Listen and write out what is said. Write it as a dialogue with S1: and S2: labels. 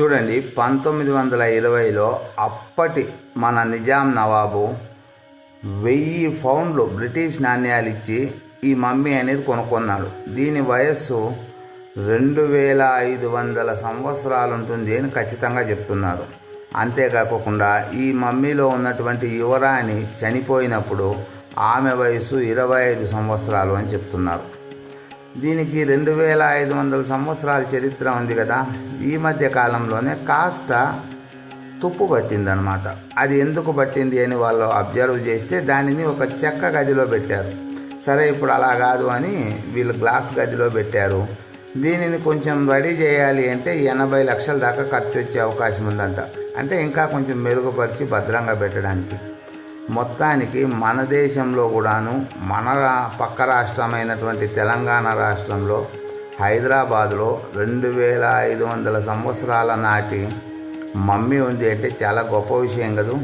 S1: చూడండి పంతొమ్మిది వందల ఇరవైలో అప్పటి మన నిజాం నవాబు వెయ్యి పౌండ్లు బ్రిటిష్ నాణ్యాలు ఇచ్చి ఈ మమ్మీ అనేది కొనుక్కున్నాడు. దీని వయస్సు రెండు వేల ఐదు వందల సంవత్సరాలు ఉంటుంది అని ఖచ్చితంగా చెప్తున్నారు. అంతేకాకుండా ఈ మమ్మీలో ఉన్నటువంటి యువరాణి చనిపోయినప్పుడు ఆమె వయసు ఇరవై ఐదు సంవత్సరాలు అని చెప్తున్నారు. దీనికి రెండు వేల ఐదు వందల సంవత్సరాల చరిత్ర ఉంది కదా. ఈ మధ్య కాలంలోనే కాస్త తుప్పు పట్టిందనమాట అది ఎందుకు పట్టింది అని వాళ్ళు అబ్జర్వ్ చేస్తే దానిని ఒక చెక్క గదిలో పెట్టారు. సరే ఇప్పుడు అలా కాదు అని వీళ్ళు గ్లాస్ గదిలో పెట్టారు. దీనిని కొంచెం రెడీ చేయాలి అంటే ఎనభై లక్షల దాకా ఖర్చు వచ్చే అవకాశం ఉందంట. అంటే ఇంకా కొంచెం మెరుగుపరిచి భద్రంగా పెట్టడానికి. మొత్తానికి మన దేశంలో కూడాను మన రా- పక్క రాష్ట్రమైనటువంటి తెలంగాణ రాష్ట్రంలో హైదరాబాదులో రెండు వేల ఐదు వందల సంవత్సరాల నాటి మమ్మీ ఉంది అంటే చాలా గొప్ప విషయం కదా.